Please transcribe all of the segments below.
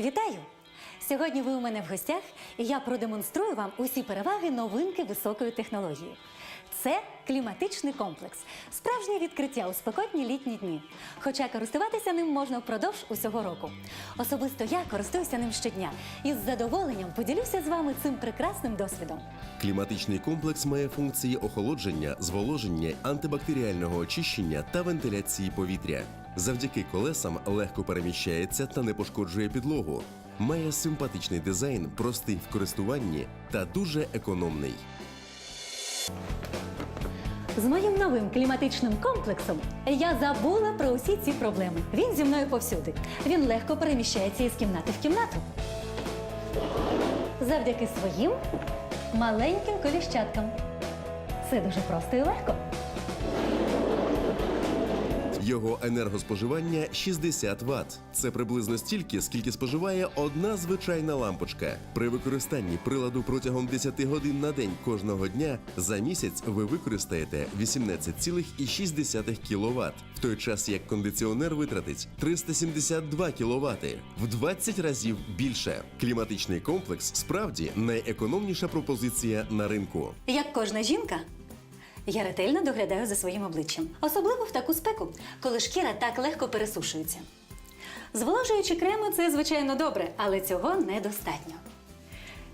Вітаю! Сьогодні ви у мене в гостях, і я продемонструю вам усі переваги новинки високої технології. Це кліматичний комплекс, справжнє відкриття у спекотні літні дні. Хоча користуватися ним можна впродовж усього року. Особисто я користуюся ним щодня і з задоволенням поділюся з вами цим прекрасним досвідом. Кліматичний комплекс має функції охолодження, зволоження, антибактеріального очищення та вентиляції повітря. Завдяки колесам легко переміщається та не пошкоджує підлогу. Має симпатичний дизайн, простий в користуванні та дуже економний. З моїм новим кліматичним комплексом я забула про усі ці проблеми. Він зі мною повсюди. Він легко переміщається із кімнати в кімнату. Завдяки своїм маленьким коліщаткам. Це дуже просто і легко. Його енергоспоживання 60 Вт. Це приблизно стільки, скільки споживає одна звичайна лампочка. При використанні приладу протягом 10 годин на день кожного дня за місяць ви використаєте 18,6 кВт, в той час як кондиціонер витратить 372 кВт, в 20 разів більше. Кліматичний комплекс справді найекономніша пропозиція на ринку. Як кожна жінка, я ретельно доглядаю за своїм обличчям, особливо в таку спеку, коли шкіра так легко пересушується. Зволожуючі креми це звичайно добре, але цього недостатньо.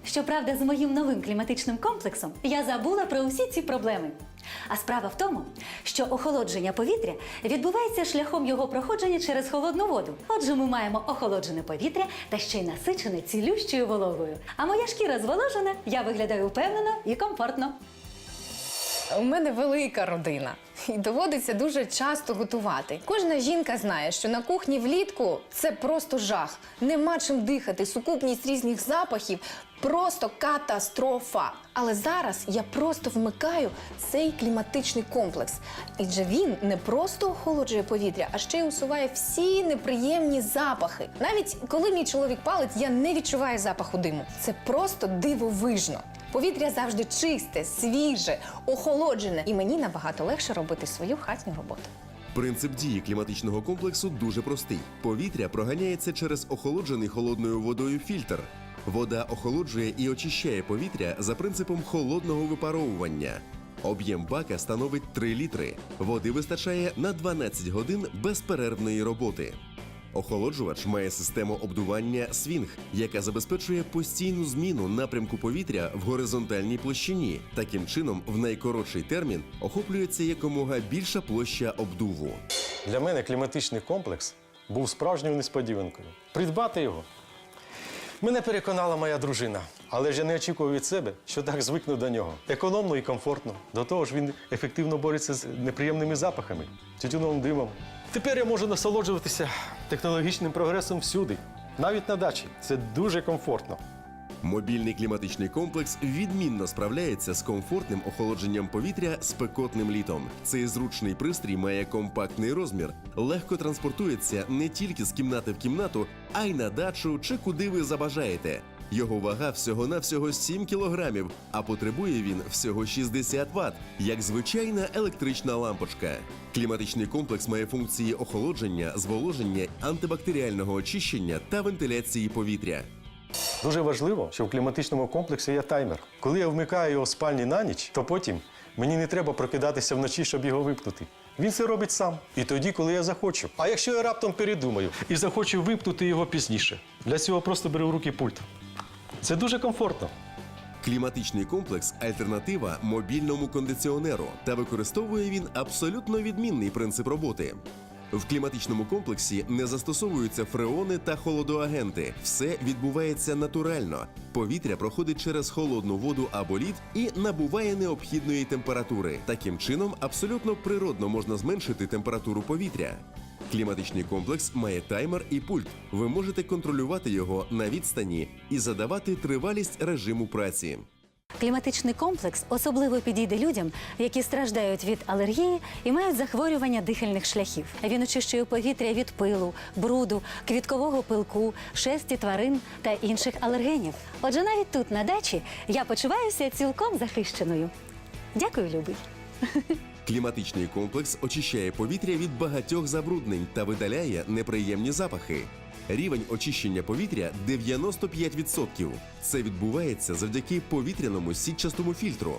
Щоправда, з моїм новим кліматичним комплексом я забула про усі ці проблеми. А справа в тому, що охолодження повітря відбувається шляхом його проходження через холодну воду. Отже, ми маємо охолоджене повітря та ще й насичене цілющою вологою. А моя шкіра зволожена, я виглядаю впевнено і комфортно. У мене велика родина. І доводиться дуже часто готувати. Кожна жінка знає, що на кухні влітку це просто жах. Нема чим дихати, сукупність різних запахів просто катастрофа. Але зараз я просто вмикаю цей кліматичний комплекс. Адже він не просто охолоджує повітря, а ще й усуває всі неприємні запахи. Навіть коли мій чоловік палить, я не відчуваю запаху диму. Це просто дивовижно. Повітря завжди чисте, свіже, охолоджене, і мені набагато легше робити свою хатню роботу. Принцип дії кліматичного комплексу дуже простий: повітря проганяється через охолоджений холодною водою фільтр. Вода охолоджує і очищає повітря за принципом холодного випаровування. Об'єм бака становить 3 літри. Води вистачає на 12 годин безперервної роботи. Охолоджувач має систему обдування свінг, яка забезпечує постійну зміну напрямку повітря в горизонтальній площині. Таким чином, в найкоротший термін охоплюється якомога більша площа обдуву. Для мене кліматичний комплекс був справжньою несподіванкою. Придбати його. Мене переконала моя дружина, але ж я не очікував від себе, що так звикну до нього. Економно і комфортно. До того ж, він ефективно бореться з неприємними запахами, тютюновим димом. Тепер я можу насолоджуватися технологічним прогресом всюди, навіть на дачі. Це дуже комфортно. Мобільний кліматичний комплекс відмінно справляється з комфортним охолодженням повітря спекотним літом. Цей зручний пристрій має компактний розмір, легко транспортується не тільки з кімнати в кімнату, а й на дачу чи куди ви забажаєте. Його вага всього-навсього 7 кілограмів, а потребує він всього 60 Вт, як звичайна електрична лампочка. Кліматичний комплекс має функції охолодження, зволоження, антибактеріального очищення та вентиляції повітря. Дуже важливо, що в кліматичному комплексі є таймер. Коли я вмикаю його в спальні на ніч, то потім мені не треба прокидатися вночі, щоб його випнути. Він це робить сам. І тоді, коли я захочу. А якщо я раптом передумаю і захочу випнути його пізніше, для цього просто беру в руки пульт. Це дуже комфортно. Кліматичний комплекс альтернатива мобільному кондиціонеру, та використовує він абсолютно відмінний принцип роботи. В кліматичному комплексі не застосовуються фреони та холодоагенти. Все відбувається натурально. Повітря проходить через холодну воду або лід і набуває необхідної температури. Таким чином, абсолютно природно можна зменшити температуру повітря. Кліматичний комплекс має таймер і пульт. Ви можете контролювати його на відстані і задавати тривалість режиму праці. Кліматичний комплекс особливо підійде людям, які страждають від алергії і мають захворювання дихальних шляхів. Він очищує повітря від пилу, бруду, квіткового пилку, шерсті тварин та інших алергенів. Отже, навіть тут на дачі я почуваюся цілком захищеною. Дякую, любий. Кліматичний комплекс очищає повітря від багатьох забруднень та видаляє неприємні запахи. Рівень очищення повітря 95%. Це відбувається завдяки повітряному сітчастому фільтру.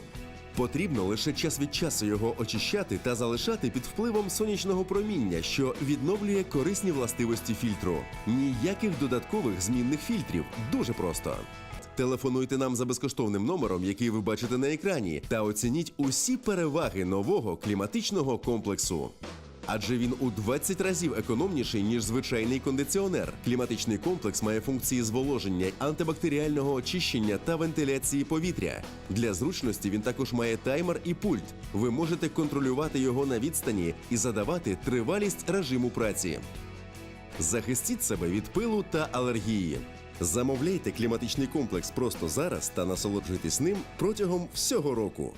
Потрібно лише час від часу його очищати та залишати під впливом сонячного проміння, що відновлює корисні властивості фільтру. Ніяких додаткових змінних фільтрів. Дуже просто. Телефонуйте нам за безкоштовним номером, який ви бачите на екрані, та оцініть усі переваги нового кліматичного комплексу. Адже він у 20 разів економніший, ніж звичайний кондиціонер. Кліматичний комплекс має функції зволоження, антибактеріального очищення та вентиляції повітря. Для зручності він також має таймер і пульт. Ви можете контролювати його на відстані і задавати тривалість режиму праці. Захистіть себе від пилу та алергії. Замовляйте кліматичний комплекс просто зараз та насолоджуйтесь ним протягом всього року.